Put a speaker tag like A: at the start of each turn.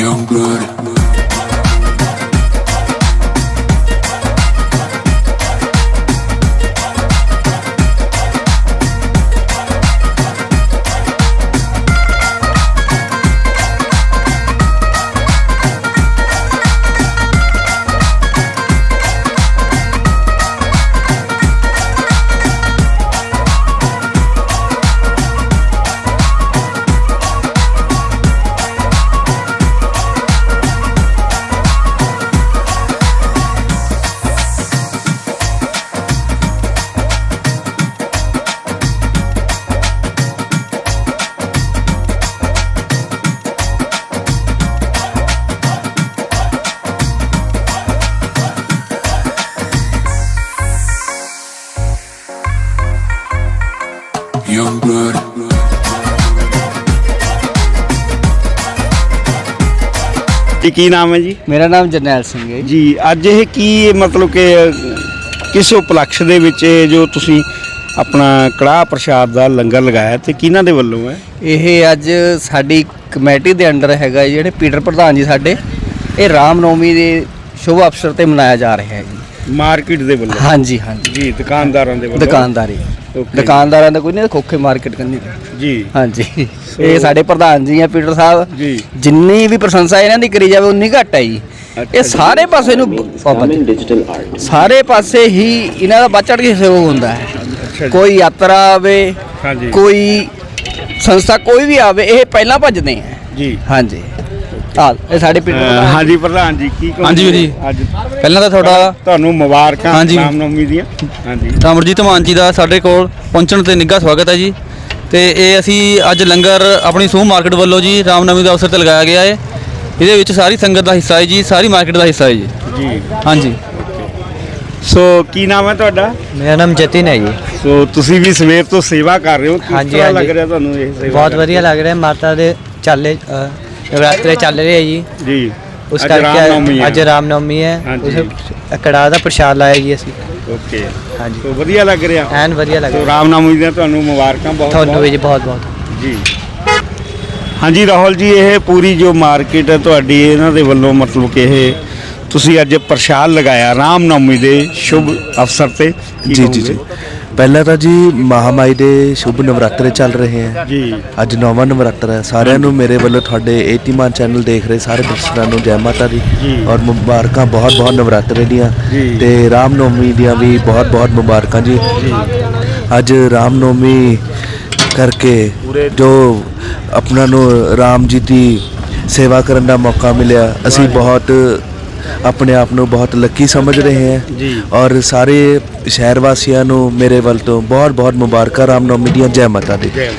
A: Young blood. Young blood.
B: ਜੀ ਕੀ ਨਾਮ ਹੈ ਜੀ
C: ਮੇਰਾ ਨਾਮ ਜਰਨੈਲ ਸਿੰਘ ਹੈ ਜੀ।
B: ਜੀ ਅੱਜ ਇਹ ਕੀ ਮਤਲਬ ਕਿ ਕਿਸ ਉਪਲਕਸ਼ ਦੇ ਵਿੱਚ ਇਹ ਜੋ ਤੁਸੀਂ ਆਪਣਾ ਕੜਾਹ ਪ੍ਰਸ਼ਾਦ ਦਾ ਲੰਗਰ ਲਗਾਇਆ ਤੇ ਕਿਹਨਾਂ ਦੇ ਵੱਲੋਂ ਹੈ
C: ਇਹ ਅੱਜ ਸਾਡੀ ਕਮੇਟੀ ਦੇ ਅੰਡਰ ਹੈਗਾ ਜਿਹੜੇ ਪੀਟਰ ਪ੍ਰਧਾਨ ਜੀ ਸਾਡੇ ਇਹ ਰਾਮ ਨੌਮੀ ਦੇ ਸ਼ੁਭ ਅਵਸਰ ਤੇ ਮਨਾਇਆ ਜਾ ਰਿਹਾ ਹੈ ਜੀ
B: ਮਾਰਕੀਟ ਦੇ ਵੱਲੋਂ?
C: ਹਾਂਜੀ ਹਾਂਜੀ।
B: ਜੀ ਦੁਕਾਨਦਾਰਾਂ ਦੇ ਵੱਲੋਂ?
C: ਦੁਕਾਨਦਾਰੀ।
B: Okay.
C: ਦੁਕਾਨਦਾਰਾਂ ਦਾ ਕੋਈ ਨਹੀਂ ਖੋਖੇ ਮਾਰਕੀਟ ਕਰਨੀ
B: ਜੀ।
C: ਹਾਂਜੀ। ਇਹ ਸਾਡੇ ਪ੍ਰਧਾਨ ਜੀ ਆ ਪੀਟਰ ਸਾਹਿਬ।
B: ਜੀ।
C: ਜਿੰਨੀ ਵੀ ਪ੍ਰਸ਼ੰਸਾ ਇਹਨਾਂ ਦੀ ਕਰੀ ਜਾਵੇ ਉਨੀ ਘੱਟ ਹੈ ਜੀ। ਇਹ। ਸਾਰੇ ਪਾਸੇ ਨੂੰ ਪਾਬੰਦ ਸਾਰੇ ਪਾਸੇ ਹੀ ਇਹਨਾਂ ਦਾ ਚੜ੍ਹ ਕੇ ਸਹਿਯੋਗ ਹੁੰਦਾ ਹੈ। ਕੋਈ ਯਾਤਰਾ ਆਵੇ
B: ਹਾਂਜੀ।
C: ਕੋਈ ਸੰਸਥਾ ਕੋਈ ਵੀ ਆਵੇ ਇਹ ਪਹਿਲਾਂ ਭੱਜਦੇ ਆ।
B: ਜੀ।
C: ਹਾਂਜੀ। ਆ ਇਹ ਸਾਡੇ ਪਿੰਡ
B: ਅਹ ਹਾਂਜੀ ਪ੍ਰਧਾਨ ਜੀ ਕੀ ਕਹੋਗੇ?
D: ਹਾਂਜੀ ਵੀਰ ਜੀ।
B: ਅੱਜ
D: ਪਹਿਲਾਂ ਤਾਂ ਤੁਹਾਡਾ
B: ਤੁਹਾਨੂੰ ਮੁਬਾਰਕਾਂ
D: ਹਾਂਜੀ।
B: ਰਾਮਨਵਮੀ ਦੀਆਂ। ਹਾਂਜੀ।
D: ਅਮਰਜੀਤ ਮਾਨ ਜੀ ਦਾ ਸਾਡੇ ਕੋਲ ਪਹੁੰਚਣ ਤੇ ਨਿੱਘਾ ਸਵਾਗਤ ਹੈ ਜੀ। ਤੇ ਇਹ ਅਸੀਂ ਅੱਜ ਲੰਗਰ ਆਪਣੀ ਸੂਹ ਮਾਰਕੀਟ ਵੱਲੋਂ ਜੀ ਰਾਮਨਵਮੀ ਦਾ ਅਵਸਰ ਤੇ ਲਗਾਇਆ ਗਿਆ ਹੈ। ਇਹਦੇ ਵਿੱਚ ਸਾਰੀ ਸੰਗਤ ਦਾ ਹਿੱਸਾ ਹੈ ਜੀ ਸਾਰੀ ਮਾਰਕੀਟ ਦਾ ਹਿੱਸਾ ਹੈ ਜੀ।
B: ਜੀ।
D: ਹਾਂਜੀ।
B: ਸੋ ਕੀ ਨਾਮ ਹੈ ਤੁਹਾਡਾ?
E: ਮੇਰਾ ਨਾਮ ਜਤਿਨ ਹੈ ਜੀ।
B: ਸੋ ਤੁਸੀਂ ਵੀ ਸਵੇਰ ਤੋਂ ਸੇਵਾ ਕਰ ਰਹੇ ਹੋ। ਕਿਸ
E: ਹਾਂਜੀ,
B: ਤਰ੍ਹਾਂ ਲੱਗ
E: ਹਾਂਜੀ।
B: ਰਿਹਾ ਤੁਹਾਨੂੰ ਇਹ ਸੇਵਾ
E: ਬਹੁਤ
B: ਕਰਕੇ?
E: ਵਧੀਆ ਲੱਗ ਰਿਹਾ। ਮਾਤਾ ਦੇ ਚਾਲੇ ਅ, ਨਵਰਾਤਰੇ ਚੱਲ ਰਹੇ ਹੈ ਜੀ।
B: ਜੀ।
E: ਉਸ ਕਰਕੇ
B: ਹੈ।
E: ਅੱਜ ਰਾਮਨਵਮੀ ਹੈ।
B: ਹਾਂਜੀ।
E: ਉਸ ਕੜਾਹ ਦਾ ਪ੍ਰਸ਼ਾਦ ਲਾਇਆ ਜੀ ਅਸੀਂ।
B: ਓਕੇ।
E: ਹਾਂਜੀ।
B: ਸੋ ਵਧੀਆ ਲੱਗ ਰਿਹਾ।
E: ਐਨ ਵਧੀਆ ਲੱਗ
B: ਸੋ
E: ਰਿਹਾ।
B: ਰਾਮਨਵਮੀ ਦੀਆਂ ਤੁਹਾਨੂੰ ਮੁਬਾਰਕਾਂ ਬਹੁਤ
E: ਤੁਹਾਨੂੰ ਵੀ ਜੀ ਬਹੁਤ ਬਹੁਤ।
B: ਜੀ। ਹਾਂਜੀ ਰਾਹੁਲ ਜੀ ਇਹ ਪੂਰੀ ਜੋ ਮਾਰਕੀਟ ਹੈ ਤੁਹਾਡੀ ਇਹਨਾਂ ਦੇ ਵੱਲੋਂ ਮਤਲਬ ਕਿ ਇਹ ਤੁਸੀਂ ਅੱਜ ਪ੍ਰਸ਼ਾਦ ਲਗਾਇਆ ਰਾਮਨਵਮੀ ਦੇ ਸ਼ੁਭ ਅਵਸਰ ਤੇ।
F: ਜੀ ਜੀ ਜੀ? ਪਹਿਲਾਂ ਤਾਂ ਜੀ ਮਹਾਮਾਈ ਦੇ ਸ਼ੁਭ ਨਵਰਾਤਰੇ ਚੱਲ ਰਹੇ ਹੈ।
B: ਜੀ।
F: ਅੱਜ ਨੌਵਾਂ ਨਵਰਾਤਰਾ ਹੈ। ਸਾਰਿਆਂ ਨੂੰ ਮੇਰੇ ਵੱਲੋਂ ਤੁਹਾਡੇ ਏਤੀਮਾਨ ਚੈਨਲ ਦੇਖ ਰਹੇ ਸਾਰੇ ਦਰਸ਼ਕਾਂ ਨੂੰ ਜੈ ਮਾਤਾ ਦੀ। ਔਰ ਮੁਬਾਰਕਾਂ ਬਹੁਤ ਬਹੁਤ ਨਵਰਾਤਰੇ ਦੀਆਂ। ਤੇ ਰਾਮ ਨੌਮੀ ਦੀਆਂ ਵੀ ਬਹੁਤ ਬਹੁਤ ਮੁਬਾਰਕਾਂ ਜੀ। ਅੱਜ ਰਾਮ ਨੌਮੀ ਕਰਕੇ ਜੋ ਆਪਣਾ ਨੂੰ ਰਾਮ ਜੀ ਦੀ ਸੇਵਾ ਕਰਨ ਦਾ ਮੌਕਾ ਮਿਲਿਆ ਅਸੀਂ ਬਹੁਤ ਆਪਣੇ ਆਪ ਨੂੰ ਬਹੁਤ ਲੱਕੀ ਸਮਝ ਰਹੇ ਹਾਂ
B: ਜੀ।
F: ਔਰ ਸਾਰੇ ਸ਼ਹਿਰ ਵਾਸੀਆਂ ਨੂੰ ਮੇਰੇ ਵੱਲ ਤੋਂ ਬਹੁਤ ਬਹੁਤ ਮੁਬਾਰਕਾਂ ਰਾਮ ਨੌਮੀ ਦੀਆਂ ਜੈ ਮਾਤਾ ਦੀ
B: ਜੈ